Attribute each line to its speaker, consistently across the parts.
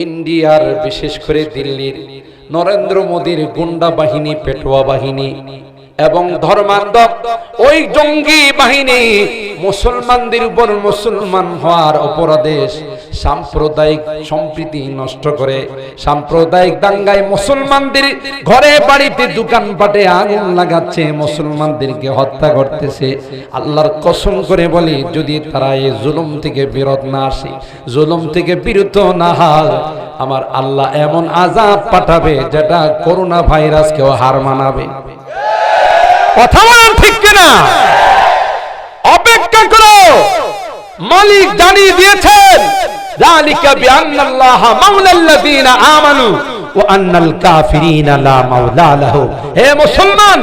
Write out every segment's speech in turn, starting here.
Speaker 1: ইন্ডিয়ার বিশেষ করে দিল্লির নরেন্দ্র মোদীর গুন্ডা বাহিনী পেটোয়া বাহিনী এবং ধর্মান্ধ। ওই জঙ্গি বাহিনী মুসলমানদের উপর মুসলমান হওয়ার অপরাদেশ সাম্প্রদায়িক সম্প্রীতি নষ্ট করে, সাম্প্রদায়িক দাঙ্গায় মুসলমানদের ঘরে বাড়িতে দোকানপাটে আগুন লাগাচ্ছে, মুসলমানদেরকে হত্যা করতেছে। আল্লাহর কসম করে বলি, যদি তারা এই জুলুম থেকে বিরত না আসে, জুলুম থেকে বিরত না হয়, আমার আল্লাহ এমন আজাব পাঠাবে যেটা করোনা ভাইরাসকেও হার মানাবে। কথা বলেন ঠিক কিনা? অপেক্ষা করো। মালিক জানিয়ে দিয়েছেন হে মুসলমান,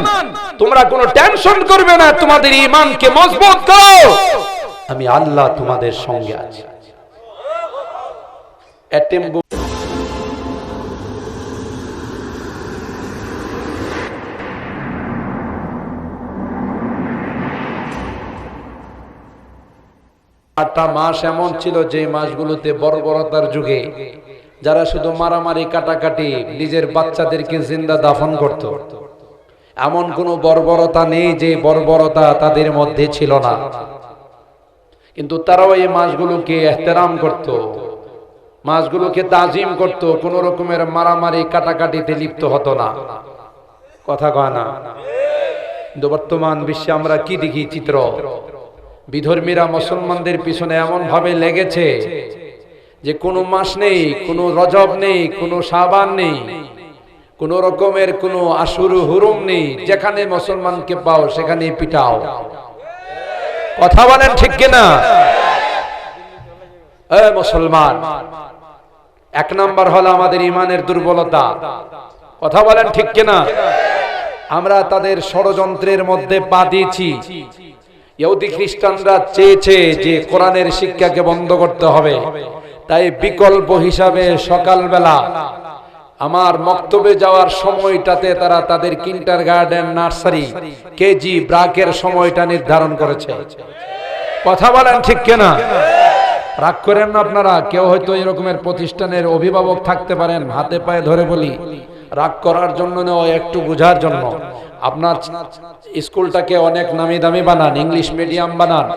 Speaker 1: তোমরা কোনো টেনশন করবে না, তোমাদের ঈমানকে মজবুত করো। আমি আল্লাহ তোমাদের সঙ্গে আছি। আটটা মাস এমন ছিল যে মাসগুলোতে বর্বরতার যুগে যারা শুধু মারামারি, কাটাকাটি নিজের বাচ্চাদেরকে জিন্দা দাফন করত। এমন কোনো বর্বরতা নেই যে বর্বরতা তাদের মধ্যে ছিল না। কিন্তু তারাও এই মাসগুলোকে এহতেরাম করত, মাসগুলোকে তাজিম করত, কোন রকমের মারামারি, কাটাকাটিতে লিপ্ত হতো না। কথা কয় না? কিন্তু বর্তমান বিশ্বে আমরা কি দেখি চিত্র? বিধর্মীরা মুসলমানদের পিছনে এমন ভাবে লেগেছে যে কোনো মাস নেই, কোনো রজব নেই, কোনো সাবান নেই, কোন রকমের কোনো আশুরু হুরুম নেই, যেখানে মুসলমানকে পাও সেখানে পিটাও। কথা বলেন ঠিক কিনা? মুসলমান, এক নাম্বার হলো আমাদের ইমানের দুর্বলতা। কথা বলেন ঠিক কিনা? আমরা তাদের ষড়যন্ত্রের মধ্যে পা দিয়েছি। ইহুদি খ্রিস্টানরা চেয়েছে যে কোরআনের শিক্ষাকে বন্ধ করতে হবে। তাই বিকল্প হিসাবে সকালবেলা আমার মক্তবে যাওয়ার সময়টাতে তারা তাদের কিন্টার গার্ডেন, নার্সারি, কেজি, ব্রাকের সময়টা নির্ধারণ করেছে। কথা বলেন ঠিক কেনা? রাগ করেন না আপনারা? কেউ হয়তো এরকমের প্রতিষ্ঠানের অভিভাবক থাকতে পারেন, হাতে পায়ে ধরে বলি। রাগ করার জন্য নয়, একটু বোঝার জন্য। আপনার স্কুলটাকে অনেক নামি দামি বানান, ইংলিশ মিডিয়াম বানান,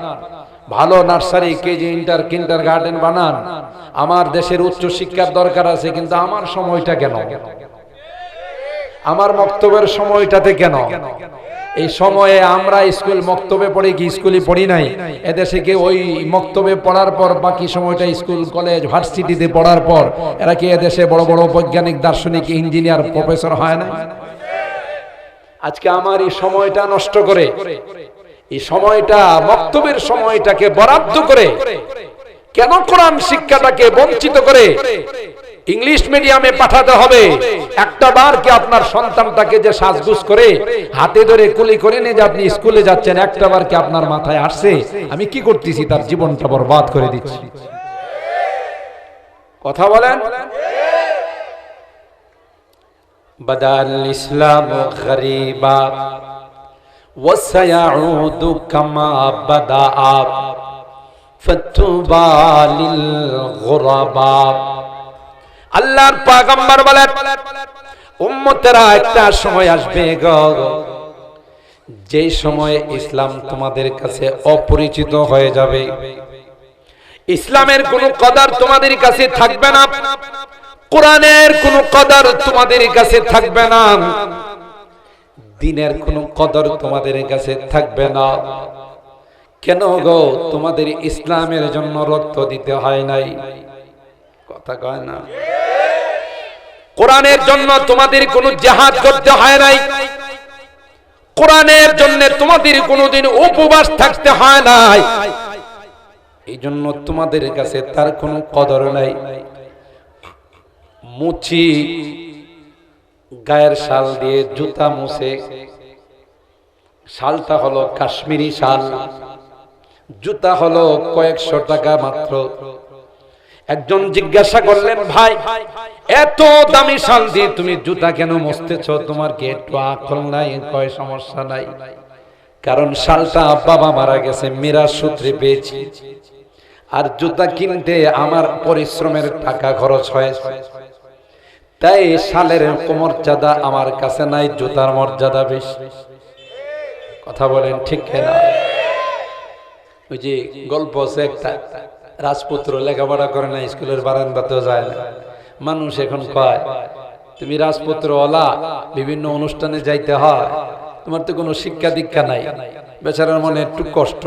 Speaker 1: ভালো নার্সারি, কেজি ইন্টার, কিন্টার গার্ডেন বানান। আমার দেশের উচ্চ শিক্ষার দরকার আছে, কিন্তু আমার সময়টা কেন? আমার মক্তবের সময়টাতে কেন? এই সময়ে আমরা স্কুল মক্তবে পড়ে কি স্কুলে পড়ি নাই? এদেশে কি ওই মক্তবে পড়ার পর বাকি সময়টা স্কুল, কলেজ, ভার্সিটিতে পড়ার পর এরা কি এদেশে বড় বড় বৈজ্ঞানিক, দার্শনিক, ইঞ্জিনিয়ার, প্রফেসর হয় না আজকে আমার এই সময়টা নষ্ট করে। এই সময়টা বক্তব্যের সময়টাকে বরাদ্দ করে। কেন কোরআন শিক্ষাটাকে বঞ্চিত করে? ইংলিশ মিডিয়ামে পাঠাতে হবে। একটা বার কি আপনার সন্তানটাকে যে সাজগুজ করে, হাতে ধরে কুলি করে নিয়ে যে আপনি স্কুলে যাচ্ছেন, একটা বার কি আপনার মাথায় আসছে? আমি কি করতেছি? তার জীবনটা বরবাদ করে দিচ্ছি। কথা বলেন? বদাল ইসলাম গরিবা وسيعود كما بدا فتوبى للغرباء আল্লাহর পাগম্বর বলেন উম্মতেরা একটা সময় আসবে গো যে সময়ে ইসলাম তোমাদের কাছে অপরিচিত হয়ে যাবে ইসলামের কোন কদার তোমাদের কাছে থাকবে না কোরআনের কোন কদার তোমাদের কাছে থাকবে না। দিনের কোন কদর তোমাদের কাছে থাকবে না। কেন গো? তোমাদের ইসলামের জন্য রক্ত দিতে হয় নাই। কথা কয় না। কোরআনের জন্য তোমাদের কোনো জাহাজ করতে হয় নাই। কোরআনের জন্য তোমাদের কোনোদিন উপবাস থাকতে হয় নাই। এই জন্য তোমাদের কাছে তার কোনো কদর নাই। মুচি, গায়ের শাল দিয়ে জুতা মুছে। শালটা হলো কাশ্মীরি শাল। জুতা হলো কয়েকশো টাকা মাত্র। একজন জিজ্ঞাসা করলেন, ভাই, এত দামি শাল দিয়ে তুমি জুতা কেন মুছতেছ? তোমার কি একটু আকল নাই? কয়, সমস্যা নাই। কারণ শালটা বাবা মারা গেছে, মেরা সূত্রে পেয়েছি। আর জুতা কিনতে আমার পরিশ্রমের টাকা খরচ হয় তাই শালের মর্যাদা আমার কাছে নাই, জুতার মর্যাদা বেশি। কথা বলেন ঠিক ওই যে গল্প আছে একটা, রাজপুত্র লেখাপড়া করে না, স্কুলের বারান্দাতেও যায় না। মানুষ এখন কয়, তুমি রাজপুত্র ওলা বিভিন্ন অনুষ্ঠানে যাইতে হয়, তোমার তো কোনো শিক্ষা দীক্ষা নাই, বেচারার মনে একটু কষ্ট।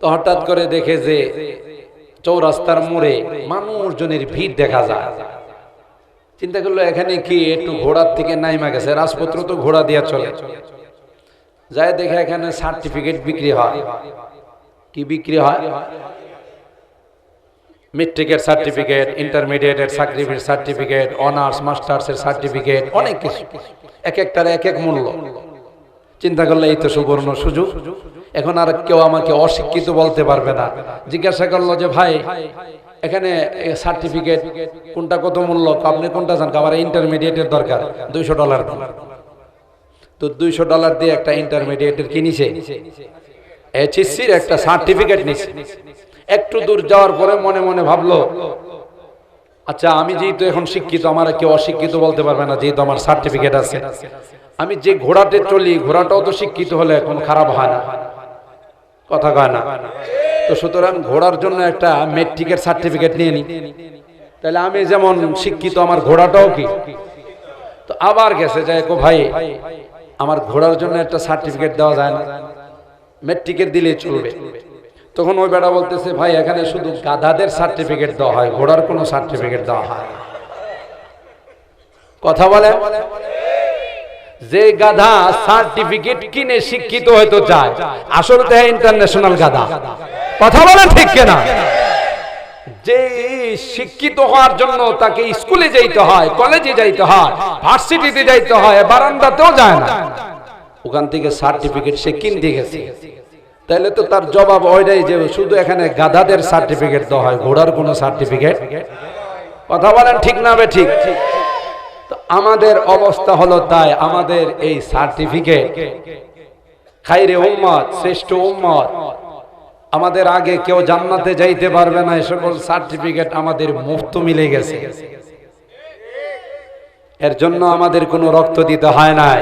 Speaker 1: তো হঠাৎ করে দেখে যে চৌরাস্তার মোড়ে মানুষজনের ভিড় দেখা যায়। চিন্তা করল, এখানে কি একটু ঘোড়ার থেকে নাইমা গেছে? রাজপুত্র তো ঘোড়া দিয়া চলে। যায় দেখে এখানে সার্টিফিকেট বিক্রি হয়। কি বিক্রি হয়? মেট্রিকের সার্টিফিকেট ইন্টারমিডিয়েটের চাকরির সার্টিফিকেট অনার্স মাস্টার্সের সার্টিফিকেট অনেক কিছু। এক একটার এক এক মূল্য। চিন্তা করলে, এই তো সুবর্ণ সুযোগ। এখন আর কেউ আমাকে অশিক্ষিত বলতে পারবে না। জিজ্ঞাসা করল যে, ভাই, এখানে সার্টিফিকেট কোনটা কত মূল্য? আপনি কোনটা জান আমার ইন্টারমিডিয়েটের দরকার, দুইশো ডলার তো দুইশো ডলার দিয়ে একটা ইন্টারমিডিয়েটের কিনিছে। এইচএসসির একটা সার্টিফিকেট নিছে। একটু দূর যাওয়ার পরে মনে মনে ভাবলো আচ্ছা আমি যেহেতু এখন শিক্ষিত, আমার কেউ অশিক্ষিত বলতে পারবে না, যেহেতু আমার সার্টিফিকেট আছে। আমি যে ঘোড়াতে চলি, ঘোড়াটাও তো শিক্ষিত হলে এখন খারাপ হয় না। কথা কয় না। তো সুতরাং ঘোড়ার জন্য একটা মেট্রিকের সার্টিফিকেট নিয়ে নি। তাহলে আমি যেমন শিক্ষিত, আমার ঘোড়াটাও কি? তো আবার গেছে যায় কো ভাই, আমার ঘোড়ার জন্য একটা সার্টিফিকেট দেওয়া যায় না। মেট্রিকের দিলে চলবে। তখন ওই বেটা বলতেছে, ভাই, এখানে শুধু গাধাদের সার্টিফিকেট দেওয়া হয়, ঘোড়ার কোনো সার্টিফিকেট দেওয়া হয় কথা বলে? যে গাধা সার্টিফিকেট কিনে শিক্ষিত হয়তো চায়, আসলে তো ইন্টারন্যাশনাল গাধা। কথা বলেন ঠিক কিনা? যে শিক্ষিত হওয়ার জন্য তাকে স্কুলে যাইতে হয়, কলেজে যাইতে হয়, ভার্সিটিতে যাইতে হয়, বারান্দাতেও যায় না। ওখান থেকে সার্টিফিকেট সে কিনতে গেছে। তাহলে তো তার জবাব ওইটাই যে শুধু এখানে গাধাদের সার্টিফিকেট দেওয়া হয়, ঘোড়ার কোনো সার্টিফিকেট কথা বলেন ঠিক না বে ঠিক? আমাদের অবস্থা হলো তাই, আমাদের এই সার্টিফিকেট খাইরে উম্মত, শ্রেষ্ঠ উম্মত। আমাদের আগে কেউ জান্নাতে যাইতে পারবে না সকল সার্টিফিকেট আমাদের মুফত মিলে গেছে। এর জন্য আমাদের কোনো রক্ত দিতে হয় নাই।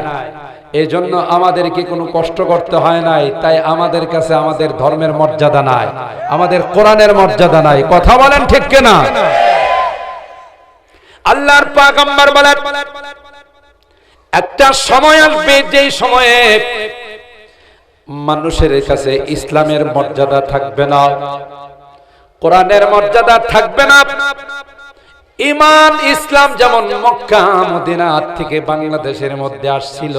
Speaker 1: এই জন্য আমাদেরকে কোনো কষ্ট করতে হয় নাই, তাই আমাদের কাছে আমাদের ধর্মের মর্যাদা নাই, আমাদের কোরআনের মর্যাদা নাই। কথা বলেন ঠিক কিনা? আল্লাহর পাগম্বর বলেন, একটা সময় আসবে যে সময়ে মানুষের কাছে ইসলামের মর্যাদা থাকবে না, কোরআনের মর্যাদা থাকবে না। ইমান, ইসলাম যেমন মক্কা মদিনা থেকে বাংলাদেশের মধ্যে আসছিল,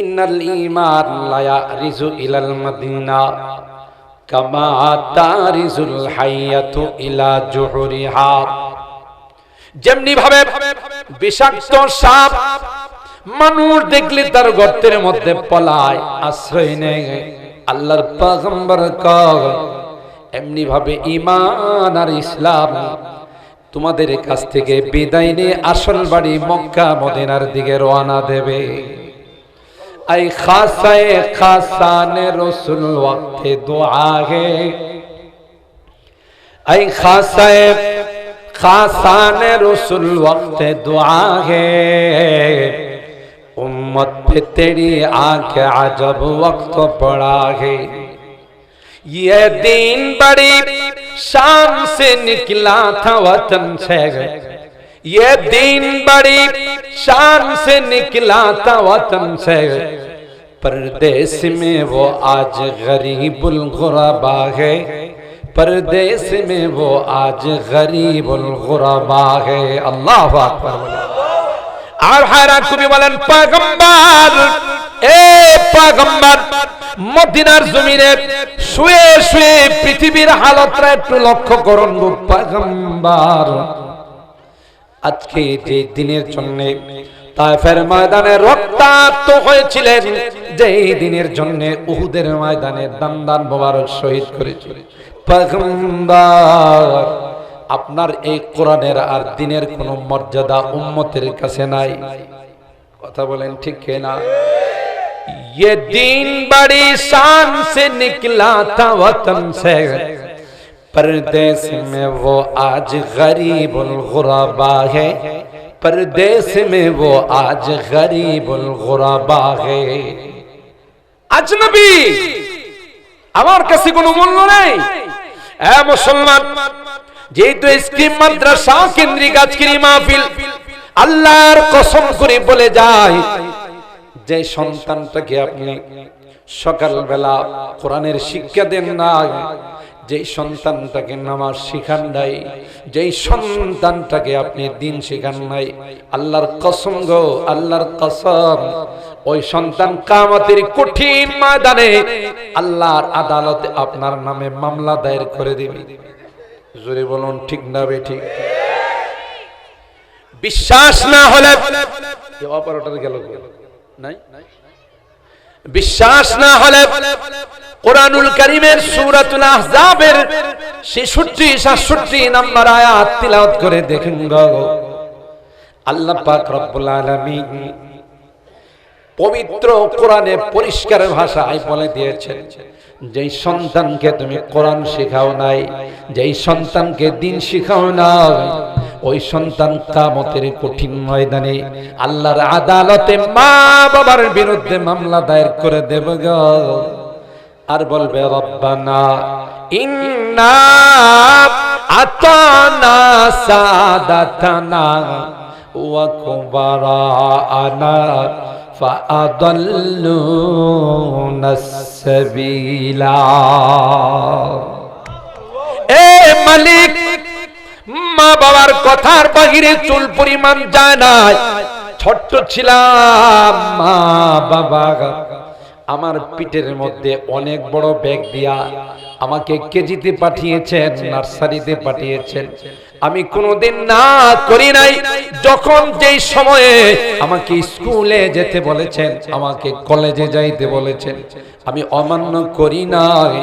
Speaker 1: ইন্নাল ইমান লায়া রিজু ইলাল মদিনা, কামা তারিজুল হাইয়াতু ইলা জুহুরিহা। যেমনি ভাবে বিষাক্ত সাপ, মানুষ দেখলে তার গর্তের মধ্যে পলায়, আশ্রয় নেয়। আল্লাহর পাগম্বর এমনি ভাবে ইমান আর ইসলাম তোমাদের কাছ থেকে বিদায় নিয়ে আসল বাড়ি মক্কা, মদিনার দিকে রওনা দেবে। আই খাসায়ে খাসানে রসুল ওয়াক্তে দোয়া হে। আই খাসায়ে खासान रसुल वक्त दुआ है। उम्मत पे तेरी आँख अजब वक्त पड़ा है। ये दिन बड़ी शाम से निकला था वतन से। ये दिन बड़ी शान से निकला था वतन से। परदेश में वो आज गरीबुल गुरबा है। परदेश में वो आज गरीब गुरबा है अल्लाह আকবার আর হায়রান কবি বলেন পাগম্বার এ পাগম্বার মদিনার জমিনে শুয়ে শুয়ে পৃথিবীর হালতটা একটু লক্ষ্য করুন গো পাগম্বার আজকে যে দিনের জন্য তাইফের ময়দানে রক্তাক্ত হয়েছিলেন যেই দিনের জন্য উহুদের ময়দানে দান দান মোবারক শহীদ করেছিলেন পয়গম্বর আপনার এই কোরআনের আর দিনের কোনো মর্যাদা উম্মতের কাছে নাই কথা বলেন ঠিক না ये दिन बड़ी शान से निकला था वतन से परदेश में वो आज गरीबुल गुरबा है परदेश में वो आज गरीबुल गुरबा है আজনবী আমার কাছে কোনো মূল্য নেই এ মুসলমান, যেহেতু স্কিম মাদ্রাসা কেন্দ্রিক আজকের মাহফিল, আল্লাহর কসম করে বলে যায়, যে সন্তানটাকে আপনি সকালবেলা কোরআনের শিক্ষা দেন না যেই সন্তানটাকে নামাজ শিখান নাই, যেই সন্তানটাকে আপনি দিন শিখান নাই, আল্লাহর কসম গো, আল্লাহর কসম ওই সন্তান কামতের কঠিন ময়দানে আল্লাহর আদালতে আপনার নামে মামলা দায়ের করে দিবে। জোরে বলুন, ঠিক না বে ঠিক? বিশ্বাস না হলে অপারেটর গেল নাই? বিশ্বাস না হলে কোরআনুল করিমের সূরাতুল আহজাবের 66 67 নম্বর আয়াত তিলাওয়াত করে দেখেন আল্লাহ পাক রব্বুল আলামিন পবিত্র কোরআনে পরিষ্কার ভাষায় বলে দিয়েছেন, যেই সন্তানকে তুমি কোরআন শেখাও নাই, যেই সন্তানকে দিন শেখাও নাই, ওই সন্তান কামতের কঠিন ময়দানে আল্লাহর আদালতে মা বাবার বিরুদ্ধে মামলা দায়ের করে দেব আর বলবে, রব্বানা, ইন্না আতানা সাদাতানা ওয়া কুবারানা فأضلونا السبيلا এ মালিক মা বাবার কথার বাহিরে চুল পরিমাণ যায় না ছোট্ট ছিলাম মা বাবা আমার পিঠের মধ্যে অনেক বড় ব্যাগ দিয়া আমাকে কেজিতে পাঠিয়েছেন নার্সারিতে পাঠিয়েছেন আমি কোনোদিন না করি নাই। যখন যেই সময়ে আমাকে স্কুলে যেতে বলেছেন, আমাকে কলেজে যাইতে বলেছেন, আমি অমান্য করি নাই।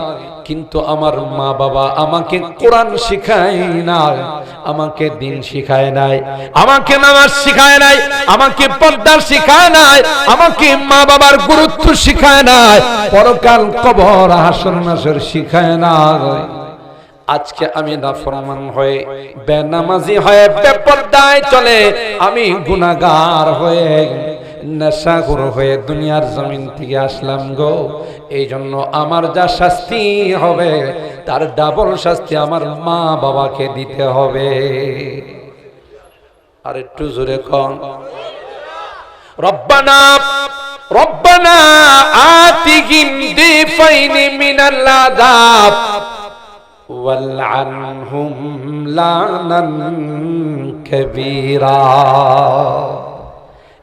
Speaker 1: কিন্তু আমার মা বাবা আমাকে কোরআন শিখায় না আমাকে দিন শিখায় নাই, আমাকে নামাজ শিখায় নাই, আমাকে পর্দার শিখায় নাই, আমাকে মা বাবার গুরুত্ব শিখায় নাই, পরকাল কবর হাসর নাসর শিখায় নাই। আজকে আমি নাফরমান হয়ে বেনামাজি হয়ে বেপরদায় চলে, আমি গুনাহগার হয়ে নেশাখোর হয়ে দুনিয়ার জমিন থেকে আসলাম গো। এই জন্য আমার যা শাস্তি হবে, তার ডাবল শাস্তি আমার মা বাবাকে দিতে হবে। আর একটু জোরে কন। রব্বানা রব্বানা আতিহিম দিফাইনি মিনাল আযাব। والعنهم লানান كبيرا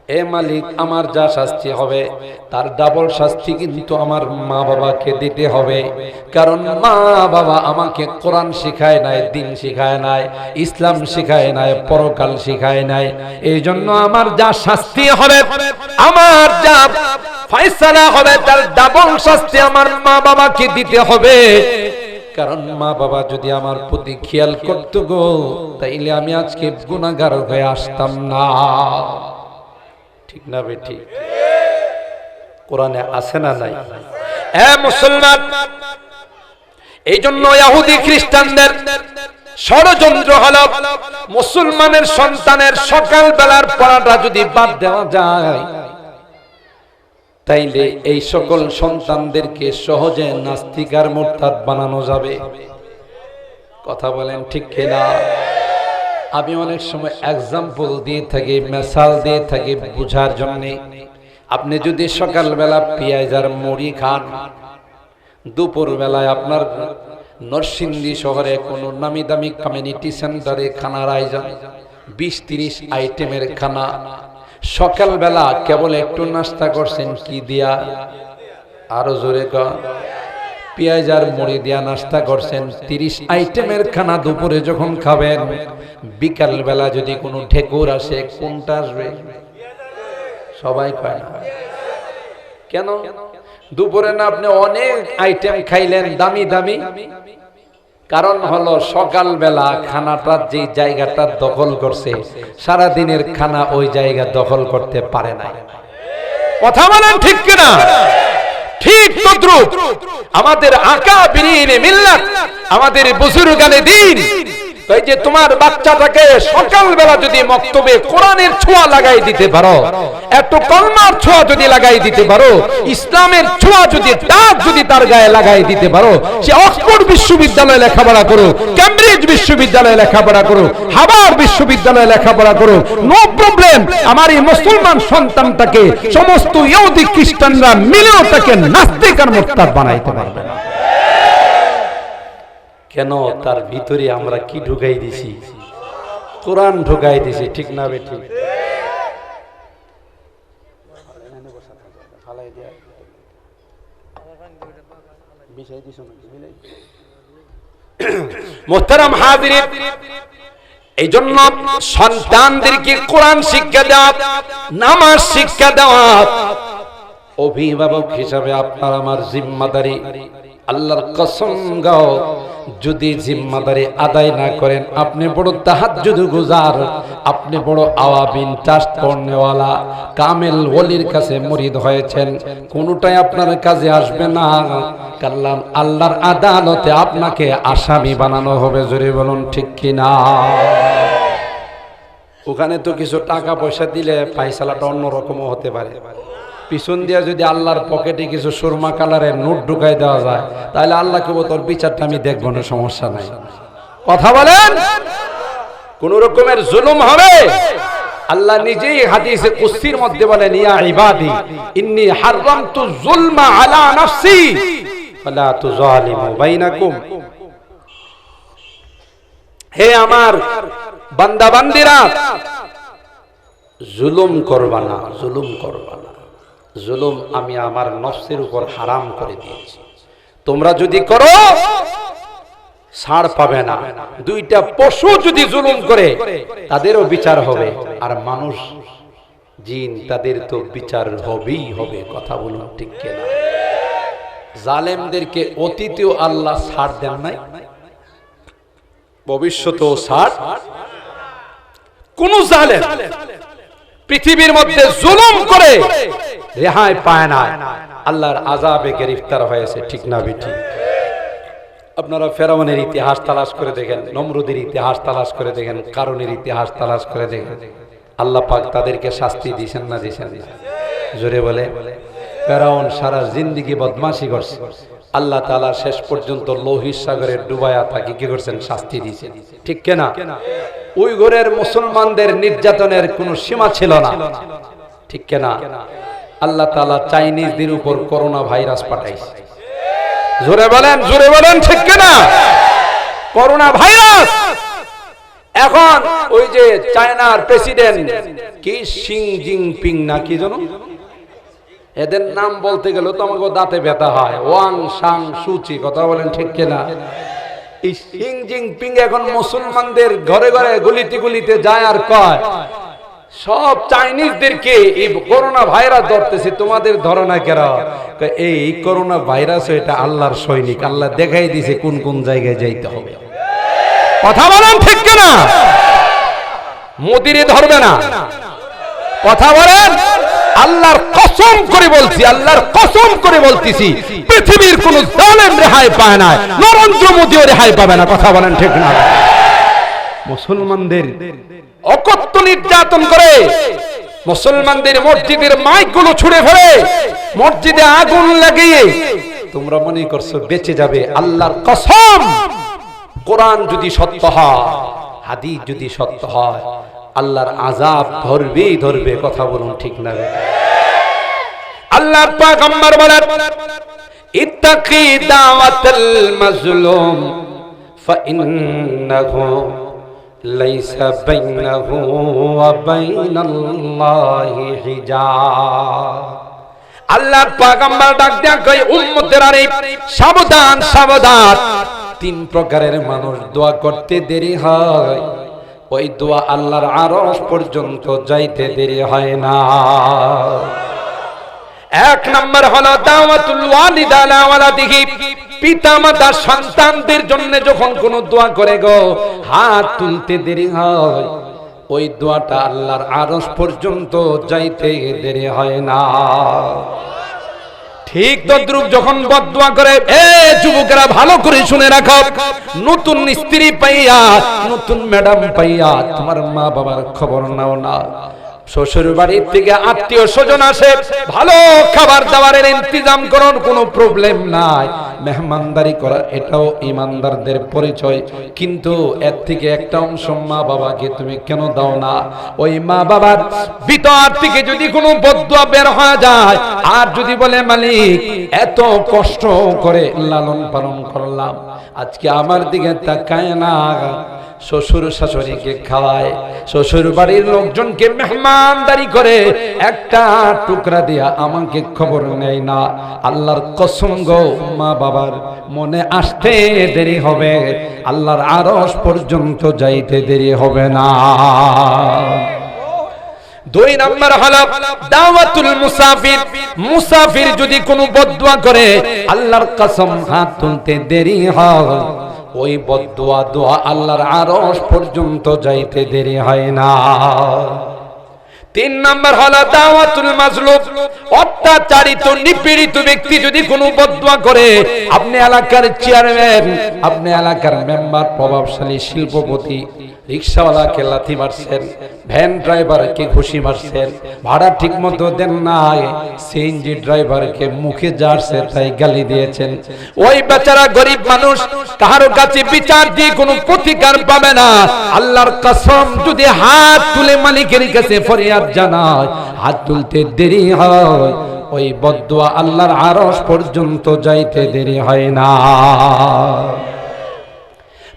Speaker 1: এ মালিক আমার যা শাস্তি হবে তার ডাবল শাস্তি কিন্তু আমার মা বাবাকে দিতে হবে কারণ মা বাবা আমাকে কোরআন শিখায় নাই দিন শিখায় নাই ইসলাম শিখায় নাই পরকাল শিখায় নাই এই জন্য আমার যা শাস্তি হবে আমার যা ফয়সালা হবে তার ডাবল শাস্তি আমার মা বাবাকে দিতে হবে কারণ মা বাবা যদি আমার প্রতি খেয়াল করতো গো, তাইলে আমি আজকে গুণাগার হয়ে আসতাম না। ঠিক না বে, ঠিক। কোরআনে আছে না নাই? এ মুসলমান এই জন্য ইহুদি খ্রিস্টানদের ষড়যন্ত্র হলো মুসলমানের সন্তানের সকাল বেলার পড়াটা যদি বাদ দেওয়া যায় তাইলে এই সকল সন্তানদেরকে সহজে নাস্তিকার মোরতাদ বানানো যাবে। কথা বলেন ঠিক কিনা? আমি অনেক সময় এক্সাম্পল দিয়ে থাকি, মেসাল দিয়ে থাকি বুঝার জন্য। আপনি যদি সকালবেলা পেঁয়াজ আর মুড়ি খান দুপুর বেলায় আপনার নরসিংদী শহরে কোনো নামি দামি কমিউনিটি সেন্টারে খানার আয়োজন বিশ তিরিশ আইটেমের খানা। সকালবেলা কেবল একটু নাস্তা করছেন কি দিয়া? আরও জোরে কর পেঁয়াজ আর মুড়ি দিয়া নাস্তা করছেন। তিরিশ আইটেমের খানা দুপুরে যখন খাবেন বিকাল বেলা যদি কোনো ঠেকুর আসে, কোনটা আসবে? সবাই খায় না। কেন? দুপুরে না আপনি অনেক আইটেম খাইলেন, দামি দামি। কারণ হলো সকালবেলা খানাটা যে জায়গাটা দখল করছে সারা দিনের খানা ওই জায়গা দখল করতে পারে না কথা বলেন ঠিক কিনা? ঠিক আমাদের আকা বিরিনে মিল্লাত, আমাদের বুজুর্গানে দিন। এই যে তোমার বাচ্চাটাকে সকালবেলা যদি মক্তবে কোরআনের ছোঁয়া লাগাই দিতে পারো, একটু কলমার ছোঁয়া যদি লাগাই দিতে পারো, ইসলামের ছোঁয়া যদি, দাগ যদি তার গায়ে লাগাই দিতে পারো, সে অক্সফোর্ড বিশ্ববিদ্যালয়ে লেখাপড়া করো ক্যামব্রিজ বিশ্ববিদ্যালয়ে লেখাপড়া করো হাবার বিশ্ববিদ্যালয়ে লেখাপড়া করো নো প্রবলেম, আমার এই মুসলমান সন্তানটাকে সমস্ত ইহুদি খ্রিস্টানরা মিলেও তাকে নাস্তিক আর মোরতাদ বানাইতে পারবে কেন তার ভিতরে আমরা কি ঢুকাই দিছি? কোরআন ঢুকাই দিছি, ঠিক না বে ঠিক? মোহতারাম হাজিরিন এই জন্য সন্তানদেরকে কোরআন শিক্ষা দেওয়া, নামাজ শিক্ষা দেওয়া, অভিভাবক হিসাবে আপনার আমার জিম্মাদারি, আল্লাহর কসম গাও যদি জিম্মাদারি আদায় না করেন, আপনি বড় তাহাজ্জুদ গুজার, আপনি বড় আওয়াবিন ট্রাস্ট পড়নেওয়ালা কামেল ওলির কাছে মুরিদ হয়েছেন, কোনটাই আপনার কাজে আসবে না। কাল্লাম আল্লাহর আদালতে আপনাকে আসামি বানানো হবে, জোরে বলুন ঠিক কিনা? ওখানে তো কিছু টাকা পয়সা দিলে ফাইসালাটা অন্যরকমও হতে পারে। পিছন দিয়ে যদি আল্লাহর পকেটে কিছু সুরমা কালারের নোট ঢুকাই দেওয়া যায়, তাহলে আল্লাহ কেবল তোর বিচারটা আমি দেখব না, সমস্যা নাই। কথা বলেন? কোন রকমের জুলুম হবে? আল্লাহ নিজেই হাদিসে কুস্তির মধ্যে বলেন, ইয়া ইবাদি, ইন্নি হারামতু যুলমা আলা নাফসি, ফালা তুযালিমু বাইনাকুম। হে আমার বান্দা বান্দিরা জুলুম করবা না, জুলুম করবা না। জুলুম আমি আমার নফসের উপর হারাম করে দিয়েছি। তোমরা যদি করো, ছাড় পাবে না। দুইটা পশু যদি জুলুম করে, তাদেরও বিচার হবে। আর মানুষ, জিন, তাদের তো বিচার হবেই হবে, কথা বলুন ঠিক কিনা? জালেমদেরকে অতীতেও আল্লাহ ছাড় দেন নাই, ভবিষ্যতেও ছাড়। কোন জালেম পৃথিবীর মধ্যে জুলুম করে রেহাই পায় না। আল্লাহর আজাবে গ্রেফতার হয়েছে, ঠিক না বিঠি আপনারা ফেরাউনের ইতিহাস তালাশ করে দেখেন, নমরুদের ইতিহাস তালাশ করে দেখেন কারণের ইতিহাস তালাশ করে দেখেন। আল্লাহ পাক তাদেরকে শাস্তি দিয়েছেন না দিয়েছেন জোরে বলে, ফেরাউন সারা জিন্দিগি বদমাশি করছে। আল্লাহ তালা শেষ পর্যন্ত লোহিত সাগরের ডুবায়া তাকে কি করছেন? শাস্তি দিয়েছে ঠিক কেনা? ওই ঘরের মুসলমানদের নির্যাতনের কোনো সীমা ছিল না। ঠিক কেনা? আল্লাহ তালা চাইনিজদের উপর করোনা ভাইরাস পাঠাইছে। জোরে বলেন জোরে বলেন, ঠিক কেনা? করোনা ভাইরাস এখন ওই যে চায়নার প্রেসিডেন্ট কি সিং জিনপিং না কি জানো এদের নাম বলতে গেলে তো আমাকে দাঁতে ব্যথা হয়। ওয়াং সাং সুচি কথা বলেন ঠিক কিনা? এই জিনপিং এখন মুসলমানদের ঘরে ঘরে গলিতে গলিতে যায় আর কয়, সব চাইনিজদেরকে এই করোনা ভাইরাস ধরতেছে, তোমাদের ধরনা কেরা এই করোনা ভাইরাস এটা আল্লাহর সৈনিক, আল্লাহ দেখাই দিছে কোন কোন জায়গায় যাইতে হবে। কথা বলেন ঠিক কিনা? মোদিরে ধরবে না। কথা বলেন, আল্লাহর কসম করে বলছি আল্লাহর কসম করে বলতেছি পৃথিবীর কোন জালেম রেহাই পায় না নরেন্দ্র মোদীও রেহাই পাবে না কথা বলেন ঠিক না। মুসলমানদের অকথ্য নির্যাতন করে মুসলমানদের মসজিদের মাইকগুলো ছুড়ে ফেলে মসজিদে আগুন লাগিয়ে তোমরা মনে করছ বেঁচে যাবে আল্লাহর কসম। কোরআন যদি সত্য হয় হাদিস যদি সত্য হয় আল্লাহর আজাব ধরবেই ধরবে কথা বলুন ঠিক না। আল্লাহর পাগম্বর বলেন, ইত্তাকি দাওয়াতাল মাজলুম, ফাইন্নাহু লাইসা বাইনাহু ওয়া বাইনাল্লাহি হিজাব। আল্লাহর পাগম্বর ডাক দেয়া কই উম্মতের আরে, সাবধান সাবধান। তিন প্রকারের মানুষ দোয়া করতে দেরি হয়। ওই দোয়া আল্লাহর আরশ পর্যন্ত যাইতে দেরি হয় না। এক নম্বর হলো দাওয়াতুল ওয়ালিদা লা ওয়ালাদিহি। পিতা মাতা সন্তানদের জন্য যখন কোন দোয়া করে গো, হাত তুলতে দেরি হয়, ওই দোয়াটা আল্লাহর আরশ পর্যন্ত যাইতে দেরি হয় না। ঠিক তদ্রুপ যখন বদুয়া করে, এ যুবকেরা, ভালো করে শুনে রাখো, নতুন স্ত্রী পাইয়া, নতুন ম্যাডাম পাইয়া তোমার মা বাবার খবর নাও না। শ্বশুর বাড়ির থেকে আত্মীয় স্বজন আসে, ভালো খাবার দাবারের ইন্তজাম করার কোনো প্রবলেম নাই। মেহমানদারি করা, এটাও ইমানদারদের পরিচয়। কিন্তু এর থেকে একটা অংশ মা বাবাকে তুমি কেন দাও না? ওই মা বাবার ভিতর থেকে যদি কোনো বদুয়া বের হয়ে যায়, আর যদি বলে, মালিক, এত কষ্ট করে লালন পালন করলাম, আজকে আমার দিকে তাকায় না। শ্বশুর শাশুড়িকে খাওয়ায়, শ্বশুর বাড়ির লোকজনকে মেহমানদারি করে, একটা টুকরা দিয়া আমাকে খবর নেয় না। আল্লাহর কসম গো মা বাবার, মনে আসতে দেরি হবে, আল্লাহর আরস পর্যন্ত যাইতে দেরি হবে না। দুই নাম্বার হলো দাওয়াতুল মুসাফির মুসাফির যদি কোনো বদদুয়া করে, আল্লাহর কসম হাত তুলতে দেরি হয়। ওই বদুয়া দোয়া আল্লাহর আরস পর্যন্ত যাইতে দেরি হয় না। তিন নাম্বার হলো দাওয়াতুল মাজলুম। অত্যাচারিত, নিপীড়িত ব্যক্তি যদি কোনো বদুয়া করে, আপনি এলাকার চেয়ারম্যান আপনি এলাকার মেম্বার প্রভাবশালী, শিল্পপতি রিক্সাওয়ালাকে লাথি মারছেন, ভ্যান ড্রাইভারকে ঘুষি মারছেন, ভাড়া ঠিক মতো দেন নাই সিএনজি ড্রাইভারকে মুখে যাচ্ছে তাই গালি দিয়েছেন। ওই বেচারা গরিব মানুষ, কারও কাছে বিচার দিয়ে কোনো প্রতিকার পাবে না। আল্লাহর কসম, যদি হাত তুলে মালিকের কাছে ফরিয়াদ জানায়, হাত তুলতে দেরি হয়, ওই বদুয়া আল্লাহর আরশ পর্যন্ত যাইতে দেরি হয় না।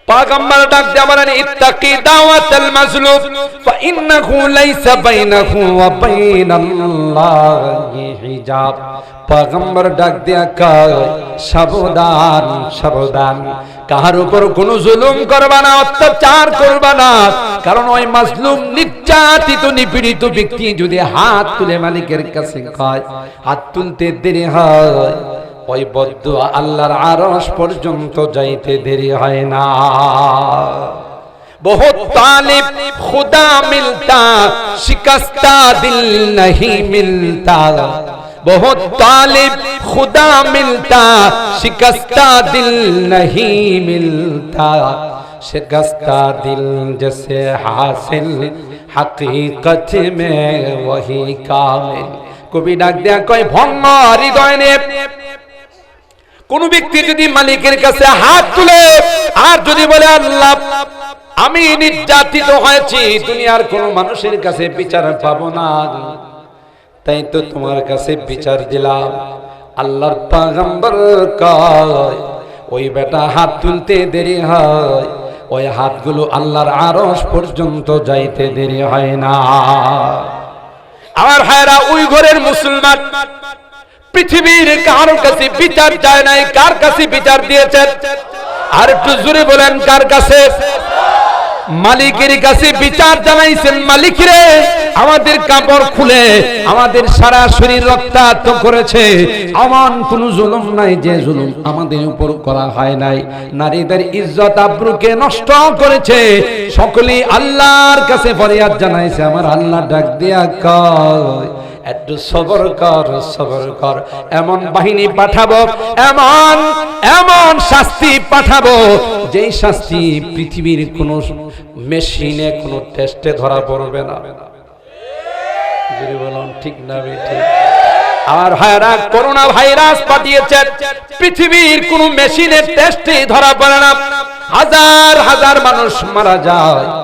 Speaker 1: পাগম্বর ডাক দিয়ে বলেন, ইত্তাকি দাওয়াতাল মাজলুম ফা ইন্নাহু লাইসা বাইনাহু ওয়া বাইনাল্লাহি হিজাব। পাগম্বর ডাক দিয়া কয়, সাবধান সাবধান, কাহার উপর কোনো জুলুম করবা না, অত্যাচার করবা না, কারণ ওই মাজলুম নির্যাতিত, নিপীড়িত ব্যক্তি যদি হাত তুলে মালিকের কাছে কয়, হাত তুলতে দেরি হয় ওই বদ্ধ আল্লাহর আরস পর্যন্ত যাইতে দেরি হয় না बहुत तालिब खुदा मिलता शिकस्ता दिल नहीं मिलता बहुत तालिब खुदा मिलता शिकस्ता दिल नहीं मिलता शिकस्ता दिल जैसे हासिल हकीकत में वही कामिल কবি ডাক দেয়া কয় ভঙ্গ হৃদয় নে কোন ব্যক্তি যদি মালিকের কাছে হাত তুলে, আর যদি বলে, আল্লাহ, আমি নির্যাতিত হয়েছি, দুনিয়ার কোন মানুষের কাছে বিচার পাবো না। তাই তো তোমার কাছে বিচার দিলাম। আল্লাহর পাগম্বর কয়, ওই বেটা হাত তুলতে দেরি হয়, ওই হাতগুলো আল্লাহর আরস পর্যন্ত যাইতে দেরি হয় না। আমার ভাইরা ওই ঘরের মুসলমান পৃথিবীর কারও কাছে বিচার চায় নাই? কার কাছে বিচার দিয়েছেন? আর একটু জোরে বলেন, কার কাছে? মালিকের কাছে বিচার জানাইছেন মালিক রে আমাদের কাপড় খুলে, আমাদের সারা শরীর রক্তাক্ত করেছে। এমন কোন জুলুম নাই যে জুলুম আমাদের উপর করা হয় নাই। নারীদের ইজ্জত আব্রুকে নষ্ট করেছে। সকলেই আল্লাহর কাছে ফরিয়াদ জানাইছে, আমার আল্লাহ ডাক দিয়া কয় একটু সবর কর সবর কর। এমন বাহিনী পাঠাবো, এমন এমন শাস্তি পাঠাবো, যেই শাস্তি পৃথিবীর কোন মেশিনে, কোন টেস্টে ধরা পড়বে না। বলুন, ঠিক না ঠিক। আর ভাইরা করোনা ভাইরাস পাঠিয়েছে, পৃথিবীর কোন মেশিনের টেস্টে ধরা পড়ে না। হাজার হাজার মানুষ মারা যায়।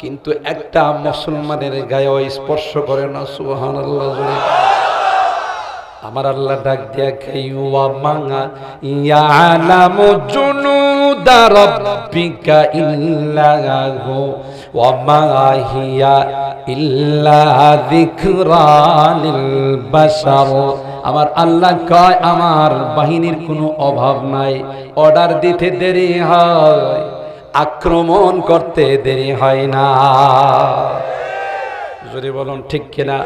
Speaker 1: কিন্তু একটা মুসলমানের গায়ে স্পর্শ করে না সুহান আমার আল্লাহ ডাক দিয়া খাইওয়া মাঙা ইয়ালামু জুনুদা রাব্বিকা ইল্লাহু, ওয়া মা হিয়া ইল্লা যিকরা লিল বাশার। আমার আল্লাহ কয়, আমার বাহিনীর কোনো অভাব নাই, অর্ডার দিতে দেরি হয়। আক্রমণ করতে দেরি হয় না। যদি বলুন, ঠিক কিনা?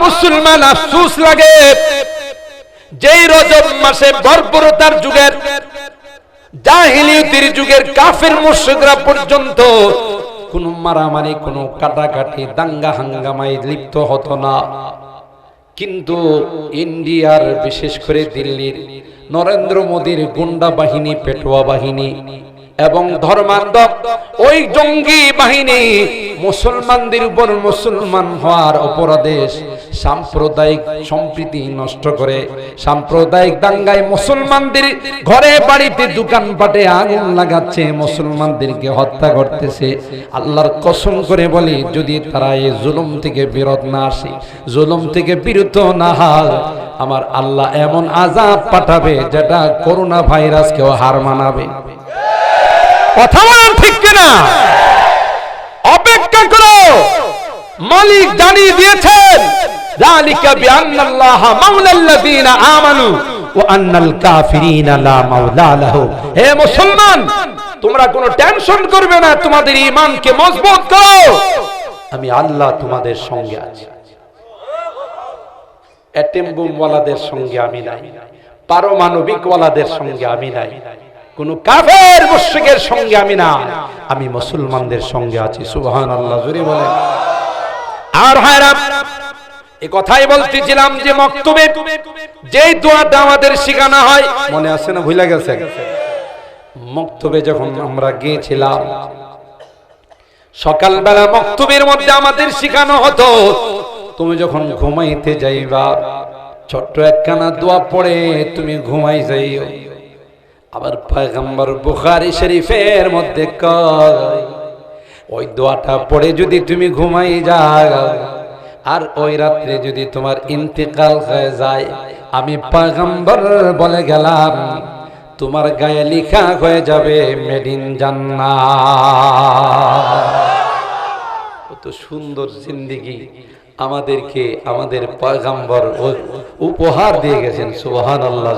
Speaker 1: মুসলমান আফসুস লাগে। যেই রজব মাসে বর্বরতার যুগের, জাহিলিয়তির যুগের কাফের মুশরিকরা পর্যন্ত কোন মারামারি, কোন কাটাকাটি, দাঙ্গা হাঙ্গামায় লিপ্ত হতো না। কিন্তু ইন্ডিয়ার, বিশেষ করে দিল্লির, নরেন্দ্র মোদীর গুন্ডা বাহিনী, পেটোয়া বাহিনী এবং ধর্মান্ধ। ওই জঙ্গি বাহিনী মুসলমানদের উপর মুসলমান হওয়ার অপরাধে সাম্প্রদায়িক সম্প্রীতি নষ্ট করে। সাম্প্রদায়িক দাঙ্গায় মুসলমানদের ঘরে বাড়িতে দোকানপাটে আগুন লাগাচ্ছে, মুসলমানদেরকে হত্যা করতেছে। আল্লাহর কসম করে বলি, যদি তারা এই জুলুম থেকে বিরত না আসে, জুলুম থেকে বিরত না হয়, আমার আল্লাহ এমন আজাব পাঠাবে যেটা করোনা ভাইরাসকেও হার মানাবে। কথা বলেন ঠিক কিনা অপেক্ষা করো মালিক জানিয়ে দিয়েছেন ذلك بأن الله مولى الذين آمنوا وأن الكافرين لا مولى لهم হে মুসলমান তোমরা কোনো টেনশন করবে না তোমাদের ঈমানকে মজবুত করো আমি আল্লাহ তোমাদের সঙ্গে আছি অ্যাটেম বোমওয়ালাদের সঙ্গে আমি নাই পারমাণবিক ওয়ালাদের সঙ্গে আমি নাই কোন কাফের মুশরিকের সঙ্গে আমি না। আমি মুসলমানদের সঙ্গে আছি, সুবহানাল্লাহ জুড়ে বলেন। আর হায়রা, এ কথাই বলতেছিলাম যে মক্তবে যেই দোয়াটা আমাদের শেখানো হয়, মনে আছে না ভুলে গেছে মক্তবে যখন আমরা গিয়েছিলাম, সকালবেলা মক্তবের মধ্যে আমাদের শেখানো হতো, তুমি যখন ঘুমাইতে যাইবা, ছোট্ট একখানা দোয়া পড়ে তুমি ঘুমাই যাইও। আবার পয়গম্বর বুখারি শরীফের মধ্যে ওই দোয়াটা পড়ে যদি তুমি ঘুমাই যাও, আর ওই রাত্রে যদি তোমার ইন্তেকাল হয়ে যায়, আমি পয়গম্বর বলে গেলাম, তোমার গায়ে লিখা হয়ে যাবে মেডিন জান্না কত সুন্দর জিন্দিগি আমাদেরকে, আমাদের পয়গম্বর উপহার দিয়ে গেছেন সুবহান আল্লাহ।